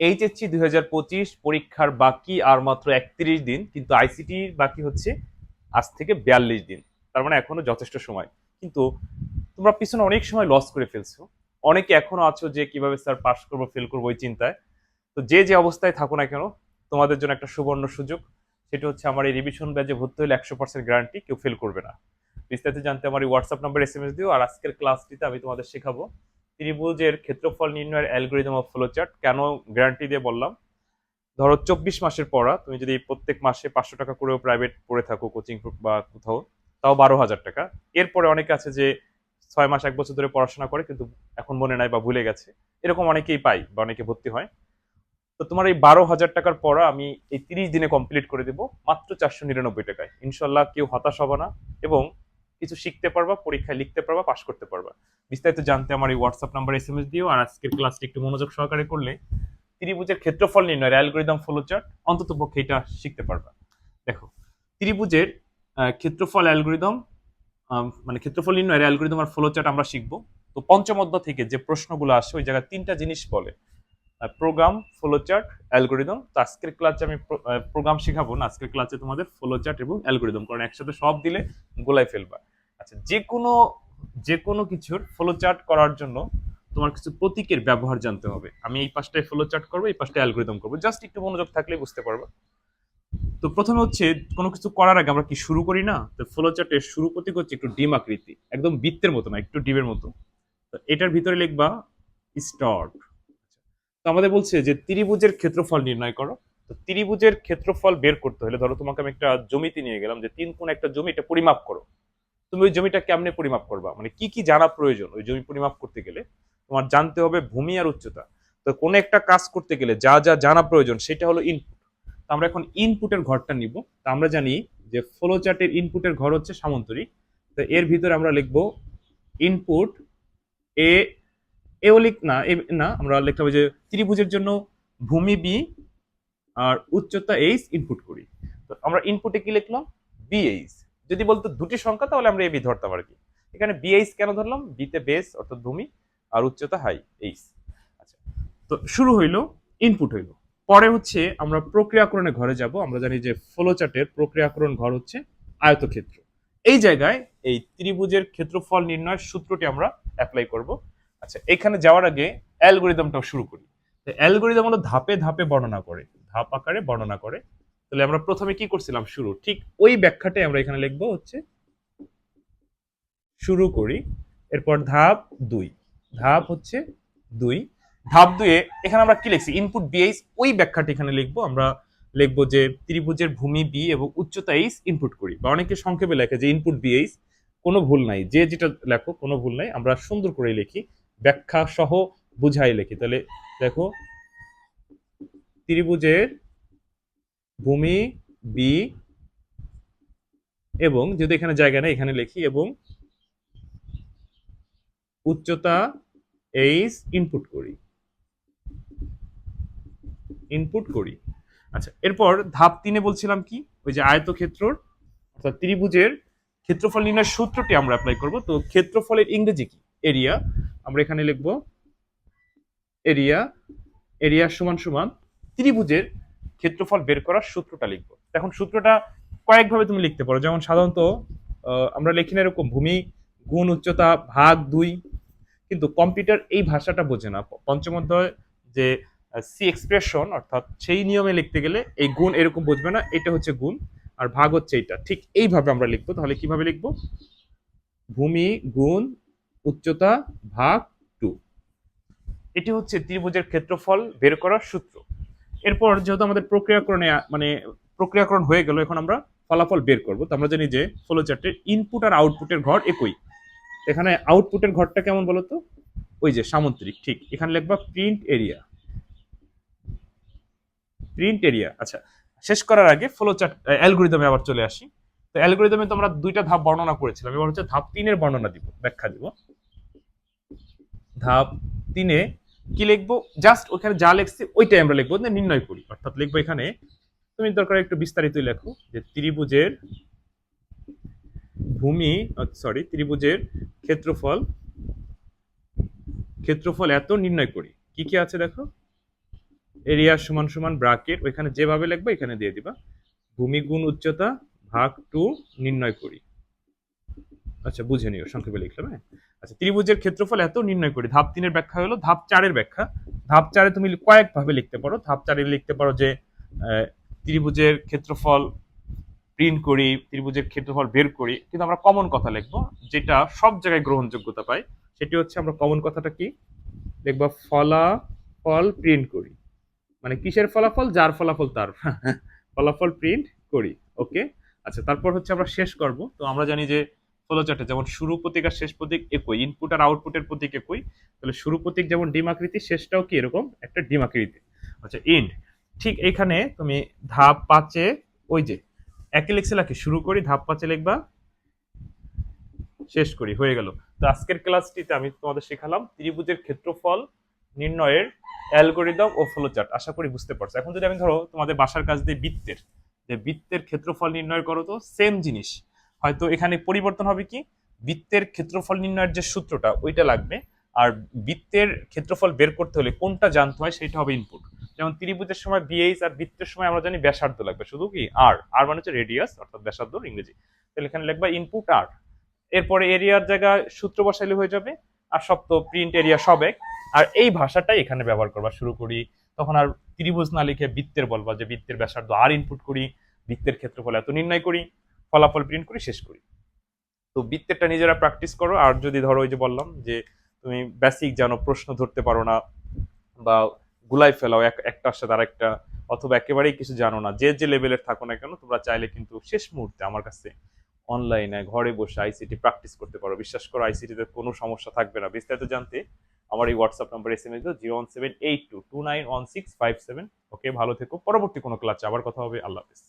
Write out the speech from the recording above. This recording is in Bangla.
এইচএসসি দুই হাজার পঁচিশ পরীক্ষার বাকি আর মাত্র একত্রিশ দিন, কিন্তু আইসিটির বাকি হচ্ছে আজ থেকে বিয়াল্লিশ দিন। তার মানে এখনও যথেষ্ট সময়। কিন্তু তোমরা পিছনে অনেক সময় লস করে ফেলছো। অনেকে এখনও আছো যে কীভাবে স্যার পাস করব ফেল করব ওই চিন্তায়। তো যে যে অবস্থায় থাকো না কেন, তোমাদের জন্য একটা সুবর্ণ সুযোগ। সেটা হচ্ছে আমার এই রিভিশন ব্যাচে ভর্তি হলে একশো পার্সেন্ট গ্যারান্টি কেউ ফেল করবে না। বিস্তারিত জানতে আমার এই WhatsApp number S M S দিও, আর আজকের ক্লাসটিতে আমি তোমাদের শেখাবো ত্রিভুজের ক্ষেত্রফল নির্ণয়ের অ্যালগোরিদম অফ ফ্লোচার্ট, কেন গ্যারান্টি দিয়ে বললাম? ধরো চব্বিশ মাসের পড়া, তুমি যদি প্রত্যেক মাসে পাঁচশো টাকা করেও প্রাইভেট পড়ে থাকো কোচিং বা কোথাও, তাও বারো হাজার টাকা। এরপরে অনেকে আছে যে ছয় মাস, এক বছর ধরে পড়াশোনা করে, কিন্তু এখন মনে নাই বা ভুলে গেছে। এরকম অনেকেই পাই বা অনেকে ভর্তি হয়। তো তোমার এই বারো হাজার টাকার পড়া আমি এই তিরিশ দিনে কমপ্লিট করে দেবো, মাত্র চারশো নিরানব্বই টাকায়। ইনশাল্লাহ কেউ হতাশ হবে না এবং কিছু শিখতে পারবা, পরীক্ষায় লিখতে পারবা, পাশ করতে পারবা। বিস্তারিত জানতে আমার এই WhatsApp number S M S দিও, আর আজকের ক্লাসটি একটু মনোযোগ সহকারে করলে ত্রিভুজের ক্ষেত্রফল নির্ণয়ের অ্যালগোরিদম ফ্লোচার্ট অন্তত পক্ষে এটা শিখতে পারবা। দেখো, ত্রিভুজের ক্ষেত্রফল অ্যালগোরিদম মানে ক্ষেত্রফল নির্ণয়ের অ্যালগোরিদম আর ফ্লোচার্ট আমরা শিখব। তো পঞ্চম অধ্যায় থেকে যে প্রশ্নগুলো আসে, ওই জায়গায় তিনটা জিনিস বলে। প্রোগ্রাম ফ্লোচার্ট অ্যালগোরিদম তো আজকের ক্লাসে আমি প্রোগ্রাম শেখাবো না, আজকের ক্লাসে তোমাদের ফলো চার্ট এবং অ্যালগোরিদম কারণ একসাথে সব দিলে গোলায় ফেলবা। আচ্ছা যে কোনো যে কোনো কিছুর ফ্লোচার্ট করার জন্য তোমার কিছু প্রতীকের ব্যবহার জানতে হবে। আমি এই পাশটায় ফ্লোচার্ট করব, এই পাশটায় অ্যালগোরিদম করব। জাস্ট একটু মনোযোগ থাকলে বুঝতে পারব। তো প্রথমে হচ্ছে, কোনো কিছু করার আগে আমরা কি শুরু করি না? তো ফ্লোচার্টের শুরু করতে হচ্ছে একটু ডিম আকৃতি, একদম বৃত্তের মতো না, একটু ডিমের মতো। তো এটার ভিতরে লিখবা স্টার্ট তো আমাদের বলছে যে ত্রিভুজের ক্ষেত্রফল নির্ণয় করো। তো ত্রিভুজের ক্ষেত্রফল বের করতে হলে, ধরো তোমাকে আমি একটা জমিতে নিয়ে গেলাম যে তিন কোন একটা জমি, এটা পরিমাপ করো। তুমি ওই জমিটা কেমনে পরিমাপ করবা? মানে কি কি জানা প্রয়োজন? ওই জমি পরিমাপ করতে গেলে তোমার জানতে হবে ভূমি আর উচ্চতা। তো কোনো একটা কাজ করতে গেলে যা যা জানা প্রয়োজন সেটা হলো ইনপুট তো আমরা এখন ইনপুটের ঘরটা নিব। তো আমরা জানি যে ফ্লো চার্টের ইনপুটের ঘর হচ্ছে সামন্তরিক তো এর ভিতরে আমরা লিখব ইনপুট এ এও লিখ না, এ, না, আমরা লিখতে হবে যে ত্রিভুজের জন্য ভূমি বি আর উচ্চতা এইচ ইনপুট করি। তো আমরা ইনপুটে কি লিখলাম? বি বিএইচ যদি বলতো দুটি সংখ্যা, তাহলে আমরা এবি ধরতাম আর কি। এখানে বিএইচ কেন ধরলাম? বিতে বেস অর্থাৎ ভূমি, আর উচ্চতা হাই এইচ আচ্ছা তো শুরু হইল ইনপুট হইল। পরে হচ্ছে আমরা প্রক্রিয়াকরণে ঘরে যাব। আমরা জানি যে ফ্লোচার্টের প্রক্রিয়াকরণ ঘর হচ্ছে আয়তক্ষেত্র। এই জায়গায় এই ত্রিভুজের ক্ষেত্রফল নির্ণয়ের সূত্রটি আমরা অ্যাপ্লাই করব। আচ্ছা এখানে যাওয়ার আগে অ্যালগোরিদমটাও শুরু করি। অ্যালগোরিদম হলো ধাপে ধাপে বর্ণনা করে, ধাপ আকারে বর্ণনা করে। তাহলে আমরা প্রথমে কি করছিলাম শুরু? ঠিক ওই ব্যাখ্যাটাই আমরা এখানে লিখব হচ্ছে, শুরু করি, এরপর ধাপ দুই। ধাপ হচ্ছে দুই। ধাপ দুয়ে এখানে আমরা কি লিখছি? ইনপুট বিএইচ ওই ব্যাখ্যাটা এখানে লিখব, আমরা লিখব যে ত্রিভুজের ভূমি বি এবং উচ্চতা এইচ ইনপুট করি। বা অনেকে সংক্ষেপে লেখে যে ইনপুট বিএইচ কোনো ভুল নাই, যে যেটা লেখো কোনো ভুল নাই, আমরা সুন্দর করে লিখি ব্যাখ্যা সহ বুঝাই লিখি। তাহলে দেখো, ত্রিভুজের ভূমি বি এবং যদি এখানে জায়গা নেই, এখানে লিখি, এবং উচ্চতা এইচ ইনপুট করি। ইনপুট করি। আচ্ছা এরপর ধাপ তিনে বলছিলাম কি? ওই যে আয়তক্ষেত্রর, অর্থাৎ ত্রিভুজের ক্ষেত্রফল নির্ণয়ের সূত্রটি আমরা অ্যাপ্লাই করব। তো ক্ষেত্রফলের ইংরেজি কি? এরিয়া আমরা এখানে লিখব এরিয়া এরিয়া সমান সমান ত্রিভুজের ক্ষেত্রফল বের করার সূত্রটা লিখব। এখন সূত্রটা কয়েকভাবে তুমি লিখতে পারো। যেমন সাধারণত আমরা লিখি না এরকম ভূমি, গুণ, উচ্চতা, ভাগ, দুই। কিন্তু কম্পিউটার এই ভাষাটা বোঝে না। পঞ্চম অধ্যায় যে সি এক্সপ্রেশন অর্থাৎ সেই নিয়মে লিখতে গেলে এই গুণ এরকম বুঝবে না, এটা হচ্ছে গুণ, আর ভাগ হচ্ছে এটা ঠিক এইভাবে আমরা লিখব। তাহলে কীভাবে লিখব? ভূমি, গুণ, উচ্চতা, ভাগ, টু। এটি হচ্ছে ত্রিভুজের ক্ষেত্রফল বের করার সূত্র। এরপর যেহেতু আমাদের প্রক্রিয়াকরণে মানে প্রক্রিয়াকরণ হয়ে গেল, এখন আমরা ফলাফল বের করব। তো আমরা জানি যে ফ্লো চার্টের ইনপুট আর আউটপুটের ঘর একই। এখানে আউটপুটের ঘরটা কেমন বলো তো ওই যে সামুদ্রিক, ঠিক। এখানে লিখবা প্রিন্ট এরিয়া প্রিন্ট এরিয়া আচ্ছা। শেষ করার আগে ফ্লো চার্ট অ্যালগোরিদমে আবার চলে আসি। তো অ্যালগোরিদমে তো আমরা দুইটা ধাপ বর্ণনা করেছিলাম। এবার হচ্ছে ধাপ তিনের বর্ণনা দিব, ব্যাখ্যা দিব। ধাপ তিনে কি লিখব? জাস্ট ওখানে যা লিখছি, ওইটাই আমরা লিখব না নির্ণয় করি। অর্থাৎ লিখব এখানে, তুমি দরকার একটু বিস্তারিত লেখো, যে ত্রিভুজের ভূমি সরি ত্রিভুজের ক্ষেত্রফল ক্ষেত্রফল এত নির্ণয় করি। কি কি আছে দেখো? এরিয়া সমান সমান ব্রাকেট ওইখানে যেভাবে লিখবে, এখানে দিয়ে দিবা। ভূমি গুণ উচ্চতা ভাগ টু নির্ণয় করি। আচ্ছা বুঝে নিও, সংক্ষেপে লিখলাম হ্যাঁ? আচ্ছা ত্রিভুজের ক্ষেত্রফল এত নির্ণয় করি। ধাপ তিনের ব্যাখ্যা হলো, ধাপ চারের ব্যাখ্যা। ধাপ চারে তুমি কয়েক ভাবে লিখতে পারো। ধাপ চারে লিখতে পারো যে ত্রিভুজের ক্ষেত্রফল প্রিন্ট করি, ত্রিভুজের ক্ষেত্রফল বের করি, কিন্তু আমরা কমন কথা লিখব, যেটা সব জায়গায় গ্রহণযোগ্যতা পাই সেটি হচ্ছে আমরা কমন কথাটা কি? লিখব ফলাফল প্রিন্ট করি। মানে কিসের ফলাফল? যার ফলাফল তার। ফলাফল প্রিন্ট করি। ওকে আচ্ছা তারপর হচ্ছে আমরা শেষ করব। তো আমরা জানি যে ফলোচার্টে যেমন শুরু প্রতীক আর শেষ প্রতীক একই ইনপুট আর আউটপুটের প্রতীক একই, তাহলে শুরু প্রতীক যেমন ডিম আকৃতি, শেষটাও কি এরকম? একটা ডিম আকৃতি। আচ্ছা ইন্ড ঠিক এখানে তুমি ধাপ পাঁচে, ওই যে, একই লিখছে নাকি শুরু করি, ধাপ পাঁচে লিখবা, শেষ করি, হয়ে গেল। তো আজকের ক্লাসটিতে আমি তোমাদের শেখালাম ত্রিভুজের ক্ষেত্রফল, নির্ণয়ের অ্যালগোরিদম ও ফ্লোচার্ট আশা করি বুঝতে পারছ। এখন যদি আমি ধরো তোমাদের বাসার কাজ দিয়ে বৃত্তের, যে বৃত্তের ক্ষেত্রফল নির্ণয় করো তো সেম জিনিস। হয়তো এখানে পরিবর্তন হবে কি? বৃত্তের ক্ষেত্রফল নির্ণয়ের যে সূত্রটা, ওইটা লাগবে। আর বৃত্তের ক্ষেত্রফল বের করতে হলে কোনটা জানতে হয় সেটা হবে ইনপুট যেমন ত্রিভুজের সময় বিএইচ আর বৃত্তের সময় আমরা জানি ব্যাসার্ধ লাগবে। শুধু কি? আর আর মানে হচ্ছে রেডিয়াস অর্থাৎ ব্যাসার্ধ ইংরেজি। তাহলে এখানে লিখবা ইনপুট আর এরপরে এরিয়ার জায়গায় সূত্র বসাইলে হয়ে যাবে। আর সব তো প্রিন্ট এরিয়া সব এক। আর এই ভাষাটাই এখানে ব্যবহার করবা, শুরু করি। তখন আর ত্রিভুজ না লিখে বৃত্তের বলবা যে বৃত্তের ব্যাসার্ধ আর ইনপুট করি, বৃত্তের ক্ষেত্রফল এত নির্ণয় করি। ফলাফল প্রিন্ট করি, শেষ করি। তো বৃত্তেরটা নিজেরা প্র্যাকটিস করো। আর যদি ধরো ওই যে বললাম যে তুমি বেসিক জানো, প্রশ্ন ধরতে পারো না বা গুলাই ফেলাও, এক, একটার সাথে আরেকটা, অথবা একেবারেই কিছু জানো না, যে যে লেভেলের থাকো না কেন, তোমরা চাইলে কিন্তু শেষ মুহূর্তে আমার কাছে অনলাইনে ঘরে বসে আইসিটি প্র্যাকটিস করতে পারো। বিশ্বাস করো আইসিটিতে কোনো সমস্যা থাকবে না। বিস্তারিত জানতে আমার এই WhatsApp number S M S zero one seven eight two two nine one six five seven okay ভালো থেকো। পরবর্তী কোনো ক্লাসে আবার কথা হবে। আল্লাহ হাফিজ।